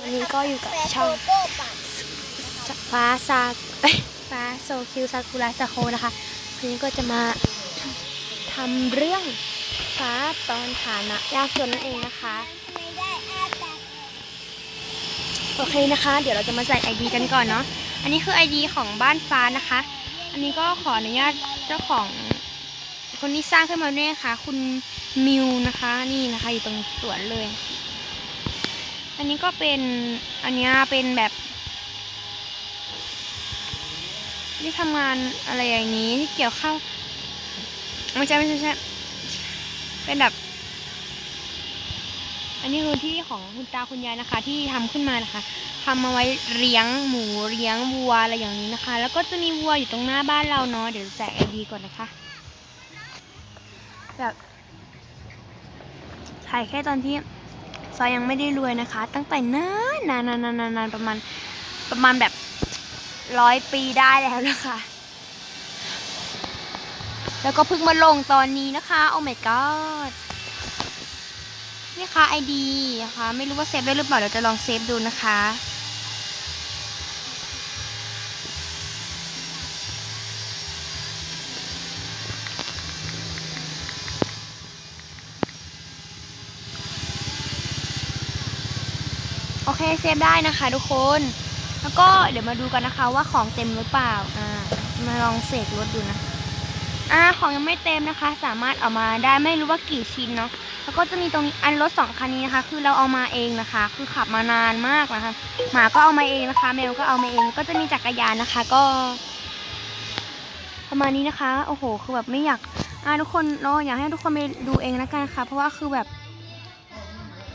วันนี้ก็อยู่กับช่องฟ้าซาเอ้ยฟ้าโซคิวซากุระซาโคนะคะ วันนี้ก็จะมาทำเรื่องฟ้าตอนฐานะยากจนนั่นเองนะคะ โอเคนะคะ เดี๋ยวเราจะมาใส่ ID กันก่อนเนาะ อันนี้คือ ID ของบ้านฟ้านะคะ อันนี้ก็ขออนุญาตเจ้าของคนที่สร้างขึ้นมาด้วยนะคะ คุณมิวนะคะ นี่นะคะอยู่ตรงสวนเลย อันนี้ก็เป็นอันนี้เป็นแบบที่ทำงานอะไรอย่างนี้ที่เกี่ยวข้าวไม่ใช่ไม่ใช่ไม่ใช่เป็นแบบ อันนี้คือที่ของคุณตาคุณยายนะคะ ที่ทำขึ้นมานะคะทำมาไว้เลี้ยงหมูเลี้ยงวัวอะไรอย่างนี้นะคะ แล้วก็จะมีวัวอยู่ตรงหน้าบ้านเราเนาะเดี๋ยวแจกไอดีก่อนนะคะ แบบถ่ายแค่ตอนที่ ซอยยังไม่ได้รวยนะคะ ตั้งแต่นานนานนานนานานประมาณประมาณแบบร้อยปีได้แล้วนะคะ แล้วก็เพิ่งมาลงตอนนี้นะคะ โอ้ my god นี่ค่ะ ID นะคะ ไม่รู้ว่าเซฟได้หรือเปล่าเดี๋ยวจะลองเซฟดูนะคะ เคเซฟได้นะคะทุกคน แล้วก็เดี๋ยวมาดูกันนะคะว่าของเต็มหรือเปล่าอ่ามาลองเสกรถดูนะอ่าของยังไม่เต็มนะคะ สามารถเอามาได้ไม่รู้ว่ากี่ชิ้นเนาะแล้วก็จะมีตรงนี้อันรถสองคันนี้นะคะ คือเราเอามาเองนะคะ คือขับมานานมากนะคะ หมาก็เอามาเองนะคะ แมวก็เอามาเองก็จะมีจักรยานนะคะ ก็ประมาณนี้นะคะ โอ้โห คือแบบไม่อยาก อ่าทุกคนเนาะอยากให้ทุกคนไปดูเองแล้วกันค่ะ เพราะว่าคือแบบ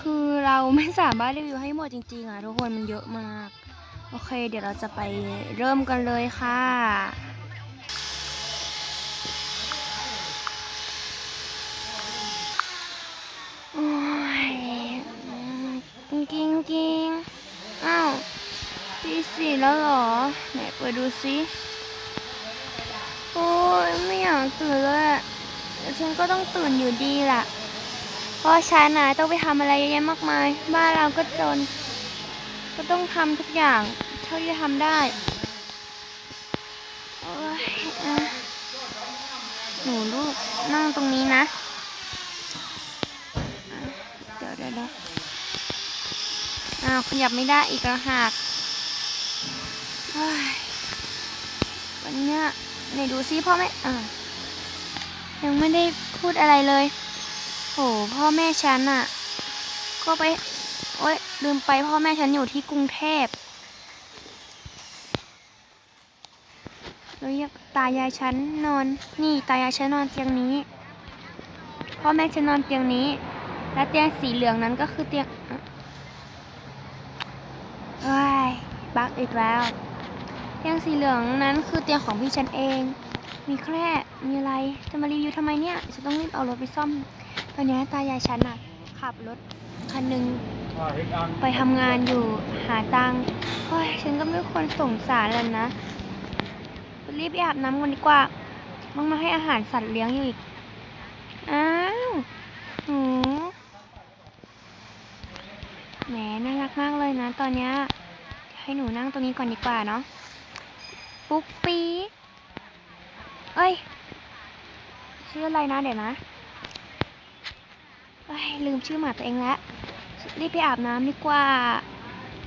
คือเราไม่สามารถรีวิวให้หมดจริงๆอะทุกคนมันเยอะมาก โอเค เดี๋ยวเราจะไปเริ่มกันเลยค่ะโอ้ยกิงกิงกิงอ้าวตีสี่แล้วเหรอ ไหนเปิดดูสิโอ้ยไม่อยากตื่นเลยแต่ฉันก็ต้องตื่นอยู่ดีแหละ เพราะฉันนะต้องไปทำอะไรเยอะแยะมากมาย บ้านเราก็จน ก็ต้องทำทุกอย่าง เท่าที่จะทำได้โอ้ยอะหนูลูกนั่งตรงนี้นะเดี๋ยวเดี๋ยวเดี๋ยวอ้าวขยับไม่ได้อีกแล้วหากเฮ้ยวันเนี้ยไหนดูซิพ่อแม่อ่ายังไม่ได้พูดอะไรเลย หพ่อแม่ฉันอะก็ไป โอ๊ย ลืมไปพ่อแม่ฉันอยู่ที่กรุงเทพแล้วยังตายายฉันนอน นี่ตายายฉันนอนเตียงนี้ พ่อแม่ฉันนอนเตียงนี้ และเตียงสีเหลืองนั้นก็คือเตียงอะเอ้ยบักอีกแล้ว เตียงสีเหลืองนั้นคือเตียงของพี่ฉันเอง มีแคร่มีอะไร จะมารีวิวทำไมเนี่ยฉันต้องรีบเอารถไปซ่อม ตอนนี้ตายายฉันอะขับรถคันหนึ่งไปทำงานอยู่หาตังค์เฮ้ยฉันก็ไม่ควรสงสารแล้วนะ รีบไปอาบน้ำกันดีกว่ามันมาให้อาหารสัตว์เลี้ยงอยู่อีก อ้าวหนูแหมน่ารักมากเลยนะ ตอนเนี้ยให้หนูนั่งตรงนี้ก่อนดีกว่าเนาะ ปุ๊กปี๊ดเอ้ย ชื่ออะไรนะเดี๋ยวนะ เอ้ยลืมชื่อหมาตัวเองแล้วรีบไปอาบน้ำดีกว่า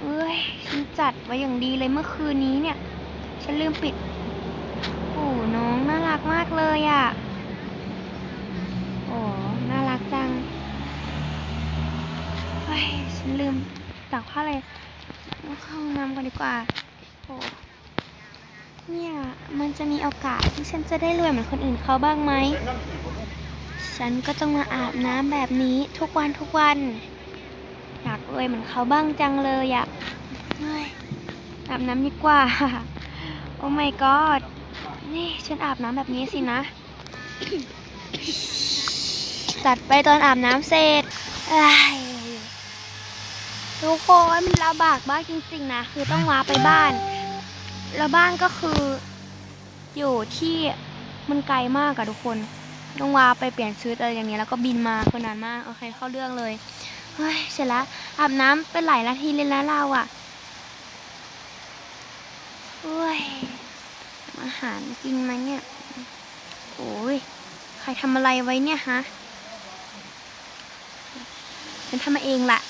เอ้ยฉันจัดไว้อย่างดีเลยเมื่อคืนนี้เนี่ย ฉันลืมปิดโอ้น้องน่ารักมากเลยอะ่ะโอ้น่ารักจังเฮ้ยฉันลืมตักผ้าเลยเอาเข้าห้องน้ำก่อนดีกว่าโอ้เนี่ย มันจะมีโอกาสที่ฉันจะได้รวยเหมือนคนอื่นเขาบ้างไหม ฉันก็ต้องมาอาบน้ำแบบนี้ทุกวันทุกวัน อยากรวยเหมือนเขาบ้างจังเลยอะเฮ้ยอาบน้ำดีกว่า โอ้ my god นี่ฉันอาบน้ำแบบนี้สินะจัดไปตอนอาบน้ำเสร็จทุกคนมันลำบากมากจริงๆนะ คือต้องว้าไปบ้าน แล้วบ้านก็คืออยู่ที่มันไกลมากอะทุกคน ต้องวาไปเปลี่ยนชุดอะไรอย่างเงี้ยแล้วก็บินมาคือนานมากโอเคเข้าเรื่องเลยเฮ้ยเสร็จแล้วอาบน้ำเป็นหลายนาทีเลยแล้วเราอะโอ้ยอาหารกินไหมเนี่ยโอ้ยใครทำอะไรไว้เนี่ยฮะฉันทำมาเองล่ะ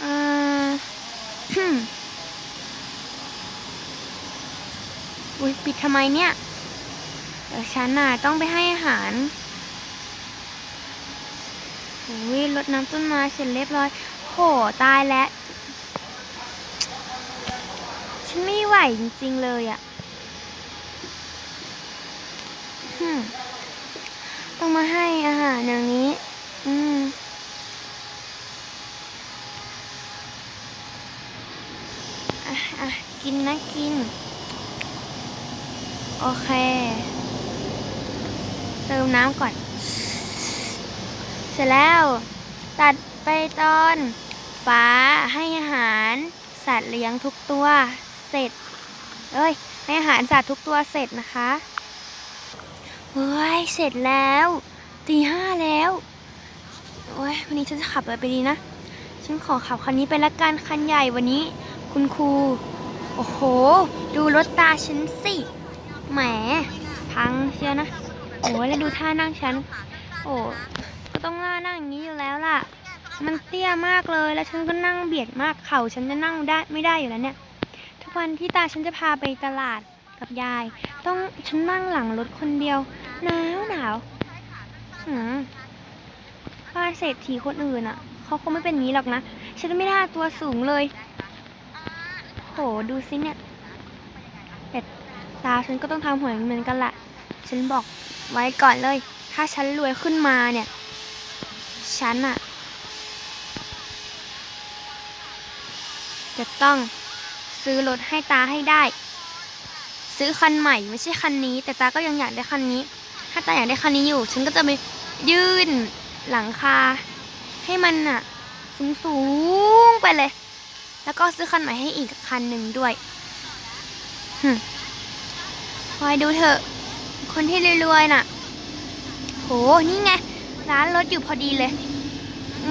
เออฮึมอุ้ยปิดทำไมเนี่ย ดี๋ยวฉันน่ะต้องไปให้อาหารอุ้ยรดน้ำต้นไม้เสร็จเรียบร้อย โห ตายแล้ว ฉันไม่ไหวจริงๆเลยอะ่ะฮึต้องมาให้อาหารอย่างนี้ อืมอะอะกินนะกิน โอเค เติมน้ำก่อน เสร็จแล้ว ตัดไปตอนฟ้าให้อาหาร สัตว์เลี้ยงทุกตัวเสร็จ เอ้ย ให้อาหารสัตว์ทุกตัวเสร็จนะคะเฮ้ย เสร็จแล้วตีห้าแล้วโอ้ยวันนี้ฉันจะขับอะไรไปดีนะ ฉันขอขับคันนี้ไปละกันคันใหญ่วันนี้ คุณครู โอ้โห ดูรถตาฉันสิ แหม พังเชียวนะ อ้ยแล้วดูท่านั่งฉัน โอ้ก็ต้องล่านั่งอย่างนี้อยู่แล้วล่ะ มันเตี้ยมากเลย แล้วฉันก็นั่งเบียดมาก เข่าฉันจะนั่งได้ไม่ได้อยู่แล้วเนี่ย ทุกวันที่ตาฉันจะพาไปตลาดกับยาย ต้องฉันนั่งหลังรถคนเดียว หนาวหนาวหืมบ้านเศรษฐีคนอื่นอะ เขาคงไม่เป็นงนี้หรอกนะ ฉันไม่ได้ตัวสูงเลย โห ดูสิเนี่ยแต่ตาฉันก็ต้องทำหัวเหมือนกันแหละ ฉันบอก ไว้ก่อนเลย ถ้าฉันรวยขึ้นมาเนี่ย ฉันอะจะต้องซื้อรถให้ตาให้ได้ ซื้อคันใหม่ไม่ใช่คันนี้ แต่ตาก็ยังอยากได้คันนี้ ถ้าตาอยากได้คันนี้อยู่ ฉันก็จะไปยื่นหลังคา ให้มันอะสูงสูงๆไปเลย แล้วก็ซื้อคันใหม่ให้อีกคันหนึ่งด้วยหึคอยดูเถอะ คนที่รวยๆน่ะ โห นี่ไง ร้านรถอยู่พอดีเลย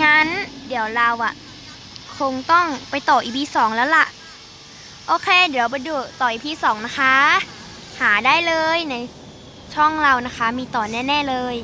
งั้นเดี๋ยวเราอะคงต้องไปต่ออีพีสองแล้วล่ะ โอเค เดี๋ยวไปดูต่ออีพีสองนะคะ หาได้เลยในช่องเรานะคะ มีต่อแน่ ๆ เลย